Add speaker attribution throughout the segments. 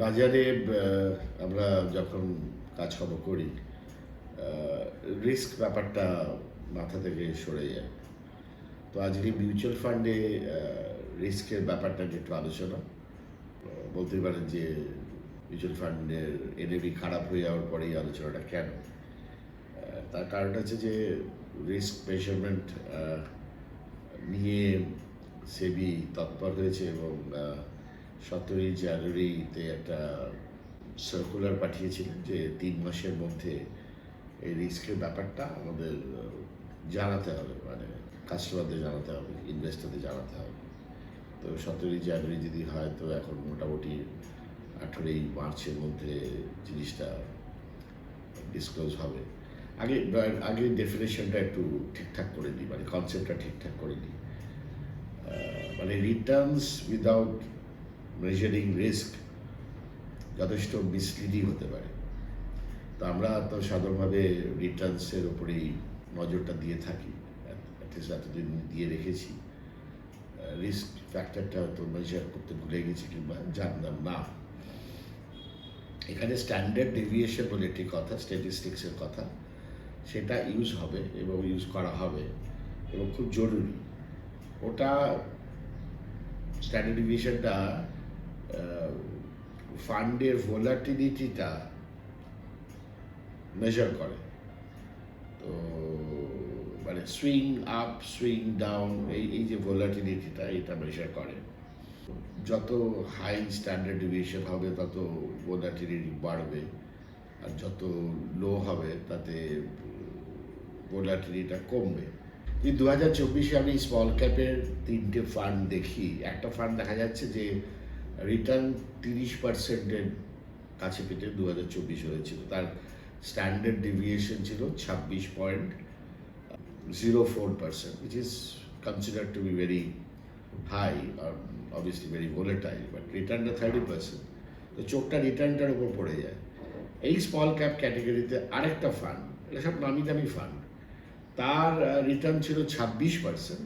Speaker 1: বাজারে আমরা যখন কাজকর্ম করি রিস্ক ব্যাপারটা মাথা থেকে সরে যায়। তো আজকে মিউচুয়াল ফান্ডে রিস্কের ব্যাপারটা একটু আলোচনা। বলতে পারেন যে, মিউচুয়াল ফান্ডের এনএবি খারাপ হয়ে যাওয়ার পরে এই আলোচনাটা কেন? তার কারণ হচ্ছে যে, রিস্ক মেজারমেন্ট নিয়ে সেবি তৎপর হয়েছে এবং সতেরোই জানুয়ারিতে একটা সার্কুলার পাঠিয়েছিলেন যে তিন মাসের মধ্যে এই রিস্কের ব্যাপারটা আমাদের জানাতে হবে মানে কাস্টমারদের জানাতে হবে ইনভেস্টরদের জানাতে হবে। তো সতেরোই জানুয়ারি যদি হয়, তো এখন মোটামুটি আঠেরোই মার্চের মধ্যে জিনিসটা ডিসক্লোজ হবে। আগে আগে ডেফিনেশনটা একটু ঠিকঠাক করে দিই মানে কনসেপ্টটা ঠিকঠাক করে দিই মানে রিটার্নস উইদাউট মেজারিং রিস্ক যথেষ্ট মিসলিডিং হতে পারে। তো আমরা তো সাধারণভাবে রিটার্নসের ওপরেই নজরটা দিয়ে থাকি। এতদিন দিয়ে রেখেছি। রিস্ক ফ্যাক্টরটা হয়তো মেজার করতে ভুলে গেছি কিংবা জানতাম না। এখানে স্ট্যান্ডার্ড ডেভিয়েশন বলে একটি কথা স্ট্যাটিস্টিক্সের কথা। সেটা ইউজ হবে এবং ইউজ করা হবে এবং খুব জরুরি। ওটা স্ট্যান্ডার্ড ডেভিয়েশনটা ফান্ডের ভোলাটিলিটিটা মেজার করে। তো মানে সুইং আপ সুইং ডাউন এই এই যে ভোলাটিলিটিটা এটা মেজার করে। যত হাই স্ট্যান্ডার্ড ডিভিয়েশন হবে, তত ভোলাটিলিটি বাড়বে। আর যত লো হবে, তাতে ভোলাটিলিটা কমবে। কিন্তু দু হাজার চব্বিশে আমি স্মল ক্যাপের তিনটে ফান্ড দেখি। একটা ফান্ড দেখা যাচ্ছে যে রিটার্ন তিরিশ পার্সেন্টের কাছে পেটে দু হাজার চব্বিশ হয়েছিল। তার স্ট্যান্ডার্ড ডেভিয়েশন ছিল ছাব্বিশ point zero four percent which is consider to be very high obviously very volatile but রিটার্নটা thirty percent তো চোখটা রিটার্নটার উপর পড়ে যায়। এই স্মল ক্যাপ ক্যাটাগরিতে আরেকটা ফান্ড এটা সব নামি দামি ফান্ড তার রিটার্ন ছিল ছাব্বিশ পার্সেন্ট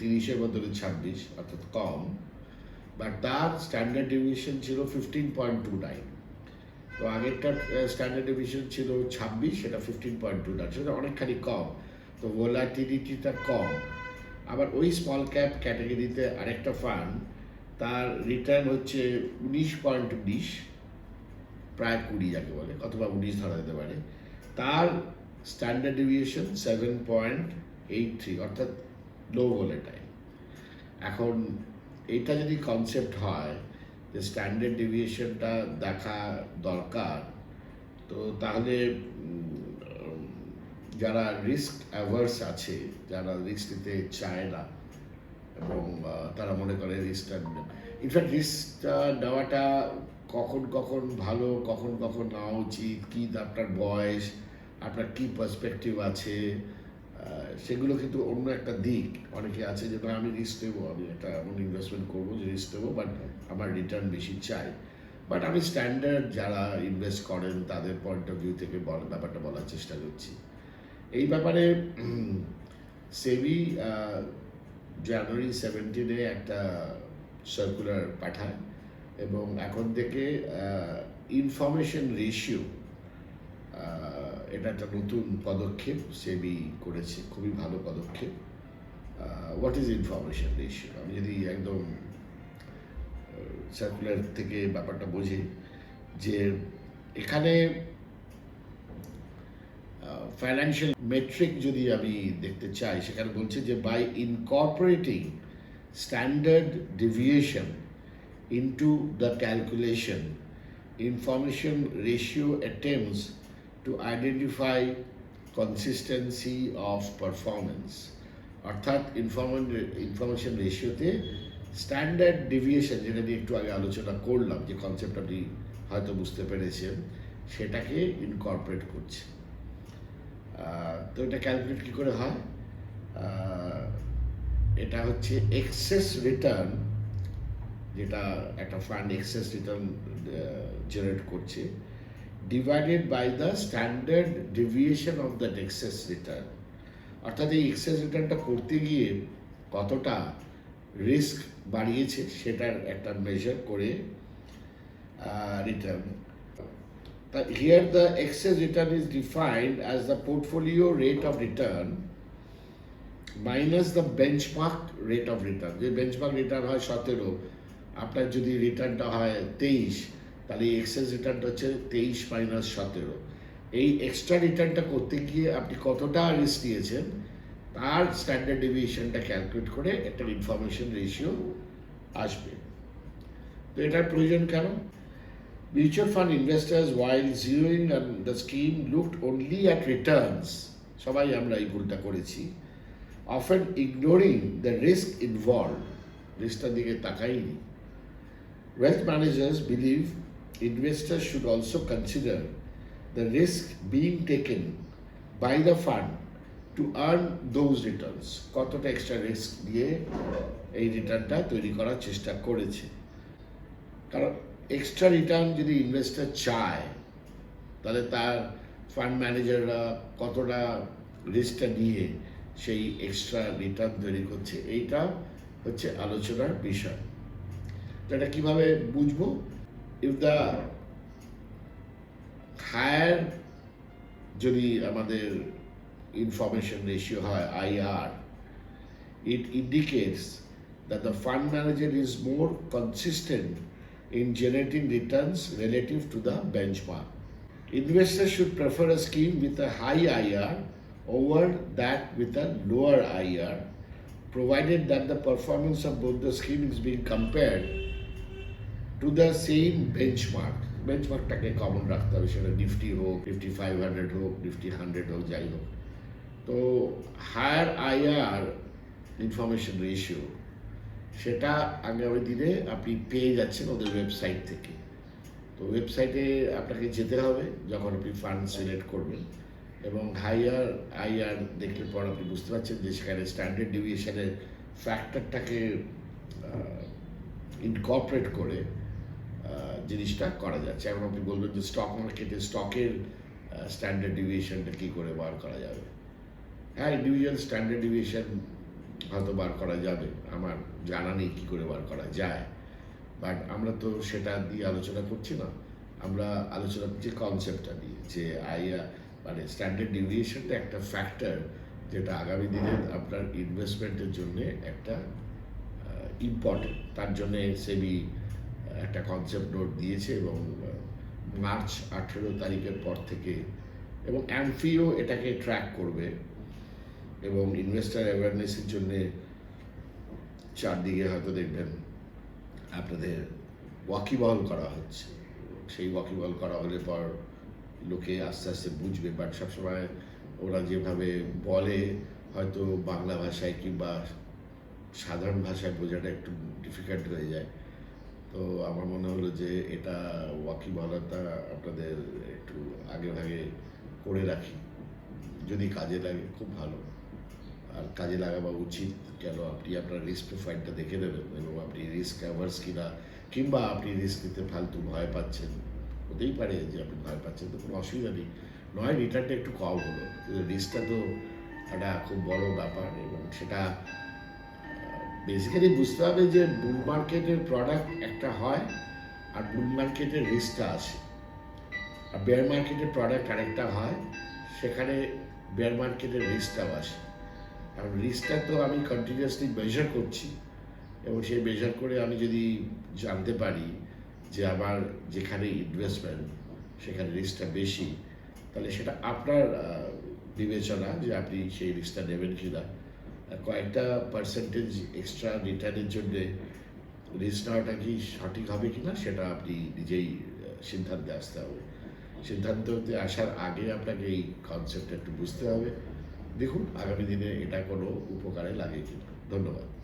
Speaker 1: তিরিশের বদলে ছাব্বিশ, অর্থাৎ কম। বাট তার স্ট্যান্ডার্ড ডিভিশন ছিল ফিফটিন পয়েন্ট টু নাইন তো আগেরটার স্ট্যান্ডার্ড ডিভিশন ছিল ছাব্বিশ, সেটা ফিফটিন পয়েন্ট টু নাইন সেটা অনেকখানি কম। তো ভোলাটিলিটিটা কম। আবার ওই স্মল ক্যাপ ক্যাটাগরিতে আরেকটা ফান্ড তার রিটার্ন হচ্ছে উনিশ পয়েন্ট উনিশ, প্রায় কুড়ি যাকে বলে, অথবা উনিশ ধরা যেতে পারে। তার standard deviation seven point eight three অর্থাৎ লো ভোলেটাইল এখন এটা যদি কনসেপ্ট হয়, যে স্ট্যান্ডার্ড ডেভিয়েশনটা দেখা দরকার, তো তাহলে যারা রিস্ক অ্যাভার্স আছে, যারা রিস্ক নিতে চায় না, এবং তারা মনে করে রিস্কটা ইনফ্যাক্ট রিস্কটা নেওয়াটা কখন কখন ভালো, কখন কখন নেওয়া উচিত, কী আপনার বয়স, আপনার কী পার্সপেক্টিভ আছে সেগুলো কিন্তু অন্য একটা দিক। অনেকে আছে যে আমি রিস্ক নেব আমি একটা এমন ইনভেস্টমেন্ট করব, যে রিস্ক নেব বাট আমার রিটার্ন বেশি চাই। বাট আমি স্ট্যান্ডার্ড যারা ইনভেস্ট করেন, তাদের পয়েন্ট অফ ভিউ থেকে বল, ব্যাপারটা বলার চেষ্টা করছি। এই ব্যাপারে সেবি জানুয়ারি সেভেন্টিনে একটা সার্কুলার পাঠায় এবং এখন থেকে ইনফরমেশন রেশিও এটা একটা নতুন পদক্ষেপ সেবি করেছে, খুবই ভালো পদক্ষেপ। হোয়াট ইজ ইনফরমেশন রেশিও আমি যদি একদম সার্কুলার থেকে ব্যাপারটা বুঝি, যে এখানে ফাইন্যান্সিয়াল মেট্রিক যদি আমি দেখতে চাই, সেখানে বলছে যে by incorporating standard deviation into the calculation information ratio attempts to identify consistency of performance অর্থাৎ ইনফরমেশন ইনফরমেশন রেশিওতে স্ট্যান্ডার্ড ডেভিয়েশন যেটা নিয়ে একটু আগে আলোচনা করলাম, যে কনসেপ্ট আপনি হয়তো বুঝতে পেরেছেন, সেটাকে ইনকর্পোরেট করছে। তো এটা ক্যালকুলেট কী করে হয়? এটা হচ্ছে এক্সেস রিটার্ন যেটা একটা ফান্ড এক্সেস রিটার্ন জেনারেট করছে। Divided by the standard deviation of the excess return অর্থাৎ এই এক্সেস রিটার্নটা করতে গিয়ে কতটা রিস্ক বাড়িয়েছে সেটার একটা মেজার করে রিটার্ন তা here the excess return is defined as the portfolio rate of return minus the benchmark rate of return যে বেঞ্চমার্ক রিটার্ন হয় সতেরো, আপনার যদি রিটার্নটা হয় তেইশ তাহলে এই এক্সেস রিটার্নটা হচ্ছে তেইশ মাইনাস সতেরো। এই এক্সট্রা রিটার্নটা করতে গিয়ে আপনি কতটা রিস্ক নিয়েছেন, তার স্ট্যান্ডার্ড ডেভিয়েশনটা ক্যালকুলেট করে একটা ইনফরমেশন রেশিও আসবে। তো এটার প্রয়োজন কেন? Mutual fund investors while zeroing the scheme looked only at returns সবাই আমরা এই ভুলটা করেছি। Often ignoring the risk involve রিস্কটার দিকে তাকাইনি। Wealth managers believe investors should also consider the risk being taken by the fund to earn those returns. কতটা extra risk দিয়ে এই রিটার্নটা তৈরি করার চেষ্টা করেছে? কারণ এক্সট্রা রিটার্ন যদি ইনভেস্টর চায়, তাহলে তার ফান্ড ম্যানেজাররা কতটা রিস্কটা নিয়ে সেই এক্সট্রা রিটার্ন তৈরি করছে? এইটা হচ্ছে আলোচনার বিষয়। তো এটা কীভাবে বুঝব? ইফ দ্য হায়ার যদি আমাদের ইনফরমেশন রেশিও হয় IR it indicates that the fund manager is more consistent in generating returns relative to the benchmark. Investors should prefer a scheme with a high IR over that with a lower IR, provided that the performance of both the scheme is being compared to the same benchmark বেঞ্চমার্কটাকে common রাখতে হবে, সেটা Nifty হোক Nifty five hundred হোক Nifty hundred হোক, যাই হোক। তো higher IR information ratio সেটা আগামী দিনে আপনি পেয়ে যাচ্ছেন ওদের ওয়েবসাইট থেকে। তো ওয়েবসাইটে আপনাকে যেতে হবে যখন আপনি ফান্ড সিলেক্ট করবেন এবং হাইয়ার আইআর দেখলে পর আপনি বুঝতে পারছেন যে সেখানে স্ট্যান্ডার্ড ডিভিয়েশনের ফ্যাক্টরটাকে ইনকর্পোরেট করে জিনিসটা করা যাচ্ছে এখন আপনি বলবেন যে স্টক মার্কেটে স্টকের স্ট্যান্ডার্ড ডিভিয়েশনটা কী করে বার করা যাবে? হ্যাঁ ইন্ডিভিজুয়াল স্ট্যান্ডার্ড ডিভিয়েশন হয়তো বার করা যাবে। আমার জানা নেই কী করে বার করা যায়। বাট আমরা তো সেটা দিয়ে আলোচনা করছি না। আমরা আলোচনা করছি কনসেপ্টটা নিয়ে। যে আইয়া মানে স্ট্যান্ডার্ড ডিভিয়েশনটা একটা ফ্যাক্টর যেটা আগামী দিনে আপনার ইনভেস্টমেন্টের জন্য একটা ইম্পর্টেন্ট তার জন্যে সেবি একটা কনসেপ্ট নোট দিয়েছে এবং মার্চ আঠেরো তারিখের পর থেকে এবং অ্যামফিও এটাকে ট্র্যাক করবে এবং ইনভেস্টার অ্যাওয়ারনেসের জন্যে চারদিকে হয়তো দেখবেন আপনাদের ওয়াকিবহল করা হচ্ছে। সেই ওয়াকিবহল করা হলে পর লোকে আস্তে আস্তে বুঝবে বাট সবসময় ওরা যেভাবে বলে হয়তো বাংলা ভাষায় কিংবা সাধারণ ভাষায় বোঝাটা একটু ডিফিকাল্ট হয়ে যায়। তো আমার মনে হলো যে এটা ওয়াকিবহলতা আপনাদের একটু আগে ভাগে করে রাখি। যদি কাজে লাগে, খুব ভালো। আর কাজে লাগাবা উচিত কেন আপনি আপনার রিস্ক প্রোফাইলটা দেখে নেবেন এবং আপনি রিস্ক অ্যাভার্স কিনা, কিংবা আপনি রিস্ক নিতে ফালতু ভয় পাচ্ছেন, হতেই পারে যে আপনি ভয় পাচ্ছেন, তো কোনো অসুবিধা নেই। নয় রিটার্নটা একটু কম হলো। রিস্কটা তো একটা খুব বড় ব্যাপার এবং সেটা বেসিক্যালি বুঝতে হবে যে বুল মার্কেটের প্রোডাক্ট একটা হয় আর বুল মার্কেটের রিস্কটা আসে আর বেয়ার মার্কেটের প্রোডাক্ট আরেকটা হয়, সেখানে বেয়ার মার্কেটের রিস্কটাও আসে কারণ রিস্কটা তো আমি কন্টিনিউয়াসলি মেজার করছি এবং সেই মেজার করে আমি যদি জানতে পারি যে আমার যেখানে ইনভেস্টমেন্ট সেখানে রিস্কটা বেশি, তাহলে সেটা আপনার বিবেচনা যে আপনি সেই রিস্কটা নেবেন কি না কয়েকটা পার্সেন্টেজ এক্সট্রা রিটার্নের জন্য রিস্ক নেওয়াটা কি সঠিক হবে কি না সেটা আপনি নিজেই সিদ্ধান্তে আসতে হবে। সিদ্ধান্ততে আসার আগে আপনাকে এই কনসেপ্টটা একটু বুঝতে হবে। দেখুন, আগামী দিনে এটা কোনো উপকারে লাগে কিনা। ধন্যবাদ।